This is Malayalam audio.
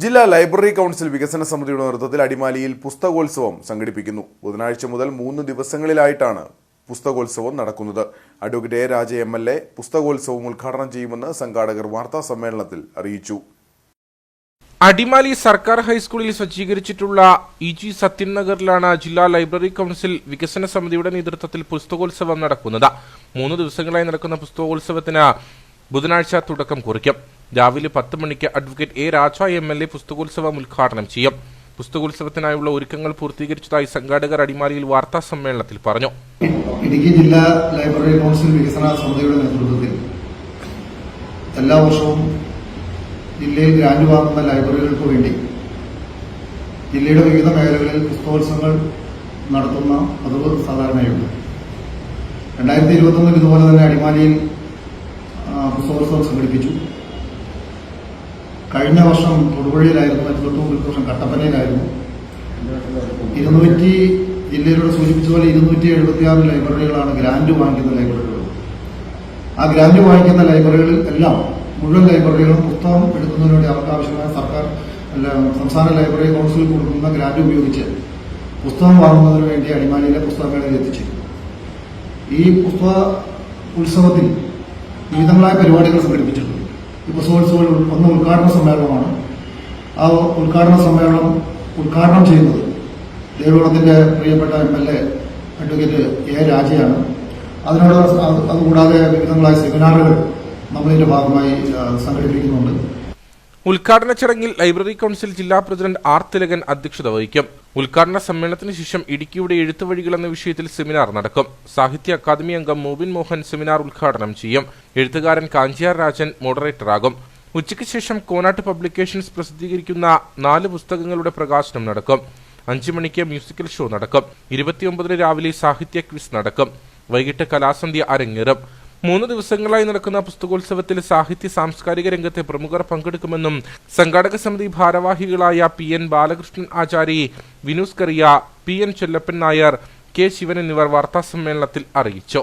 ജില്ലാ ലൈബ്രറി കൗൺസിൽ വികസന സമിതിയുടെ നേതൃത്വത്തിൽ അടിമാലിയിൽ പുസ്തകോത്സവം സംഘടിപ്പിക്കുന്നു. ബുധനാഴ്ച മുതൽ മൂന്ന് ദിവസങ്ങളിലായിട്ടാണ് പുസ്തകോത്സവം നടക്കുന്നത്. Advocate A Raja M L A പുസ്തകോത്സവം ഉദ്ഘാടനം ചെയ്യുമെന്ന് സംഘാടകർ വാർത്താ സമ്മേളനത്തിൽ അറിയിച്ചു. അടിമാലി സർക്കാർ ഹൈസ്കൂളിൽ സജ്ജീകരിച്ചിട്ടുള്ള ഇ ജി സത്യൻ നഗറിലാണ് ജില്ലാ ലൈബ്രറി കൗൺസിൽ വികസന സമിതിയുടെ നേതൃത്വത്തിൽ പുസ്തകോത്സവം നടക്കുന്നത്. മൂന്ന് ദിവസങ്ങളായി നടക്കുന്ന പുസ്തകോത്സവത്തിന് ബുധനാഴ്ച തുടക്കം കുറിക്കും. രാവിലെ പത്ത് മണിക്ക് advocate A Raja M L A പുസ്തകോത്സവം ഉദ്ഘാടനം ചെയ്യും. പുസ്തകോത്സവത്തിനായുള്ള ഒരുക്കങ്ങൾ പൂർത്തീകരിച്ചതായി സംഘാടകർ അടിമാലിയിൽ വാർത്താ സമ്മേളനത്തിൽ പറഞ്ഞു. ഇടുക്കി ജില്ലാ ലൈബ്രറി കൗൺസിൽ വികസന സമിതിയുടെ നേതൃത്വത്തിൽ എല്ലാ വർഷവും ജില്ലയിൽ ഗ്രാന്റ് വാങ്ങുന്ന ലൈബ്രറികൾക്ക് വേണ്ടി ജില്ലയുടെ വിവിധ മേഖലകളിൽ പുസ്തകോത്സവങ്ങൾ നടത്തുന്ന പതിവ് സാധാരണയുണ്ട്. രണ്ടായിരത്തി ഇരുപത്തൊന്നിൽ ഇതുപോലെ തന്നെ അടിമാലിയിൽ പുസ്തകോത്സവം സംഘടിപ്പിച്ചു. കഴിഞ്ഞ വർഷം തൊടുപുഴയിലായിരുന്നു മറ്റു തൊട്ടു മുമ്പത്തെ വർഷം കട്ടപ്പനയിലായിരുന്നു. ഇരുന്നൂറ്റി ജില്ലയിലൂടെ സൂചിപ്പിച്ചതുപോലെ ഇരുന്നൂറ്റി എഴുപത്തിയാറ് ലൈബ്രറികളാണ് ഗ്രാൻഡ് വാങ്ങിക്കുന്ന ലൈബ്രറികൾ. ആ ഗ്രാൻഡ് വാങ്ങിക്കുന്ന ലൈബ്രറികളിൽ എല്ലാം മുഴുവൻ ലൈബ്രറികളും പുസ്തകം എടുക്കുന്നതിന് വേണ്ടി അവർക്ക് ആവശ്യമായ സർക്കാർ അല്ല സംസ്ഥാന ലൈബ്രറി കൗൺസിൽ കൊടുക്കുന്ന ഗ്രാൻഡ് ഉപയോഗിച്ച് പുസ്തകം വാങ്ങുന്നതിന് വേണ്ടി അടിമാലിയിലെ പുസ്തകമേളയിൽ എത്തിച്ചു. ഈ പുസ്തക ഉത്സവത്തിൽ വിവിധങ്ങളായ പരിപാടികൾ സംഘടിപ്പിച്ചിട്ടുണ്ട്. ഈ പുസ്തകോത്സവം ഒന്ന് ഉദ്ഘാടന സമ്മേളനമാണ്. ആ ഉദ്ഘാടന സമ്മേളനം ഉദ്ഘാടനം ചെയ്യുന്നത് ദേവികുളത്തിന്റെ പ്രിയപ്പെട്ട M L A advocate A രാജയാണ്. അതിനോട് അത് അതുകൂടാതെ വിവിധങ്ങളായ സെമിനാറുകൾ നമ്മളിന്റെ ഭാഗമായി സംഘടിപ്പിക്കുന്നുണ്ട്. ഉദ്ഘാടന ചടങ്ങിൽ ലൈബ്രറി കൗൺസിൽ ജില്ലാ പ്രസിഡന്റ് ആർ തിലകൻ അധ്യക്ഷത വഹിക്കും. ഉദ്ഘാടന സമ്മേളനത്തിന് ശേഷം ഇടുക്കിയുടെ എഴുത്തുവഴികൾ എന്ന വിഷയത്തിൽ സെമിനാർ നടക്കും. സാഹിത്യ അക്കാദമി അംഗം മോബിൻ മോഹൻ സെമിനാർ ഉദ്ഘാടനം ചെയ്യും. എഴുത്തുകാരൻ കാഞ്ചിയാർ രാജൻ മോഡറേറ്ററാകും ഉച്ചയ്ക്ക് ശേഷം കോനാട്ട് പബ്ലിക്കേഷൻസ് പ്രസിദ്ധീകരിക്കുന്ന നാല് പുസ്തകങ്ങളുടെ പ്രകാശനം നടക്കും. അഞ്ചു മണിക്ക് മ്യൂസിക്കൽ ഷോ നടക്കും. ഇരുപത്തിയൊമ്പതിന് രാവിലെ സാഹിത്യ ക്വിസ് നടക്കും. വൈകിട്ട് കലാസന്ധ്യ അരങ്ങേറും. മൂന്ന് ദിവസങ്ങളായി നടക്കുന്ന പുസ്തകോത്സവത്തിൽ സാഹിത്യ സാംസ്കാരിക രംഗത്തെ പ്രമുഖർ പങ്കെടുക്കുമെന്നും സംഘാടക സമിതി ഭാരവാഹികളായ P N Balakrishnan Achari Vinus Kariya P N Chellappan Nair K Sivan എന്നിവർ വാർത്താസമ്മേളനത്തിൽ അറിയിച്ചു.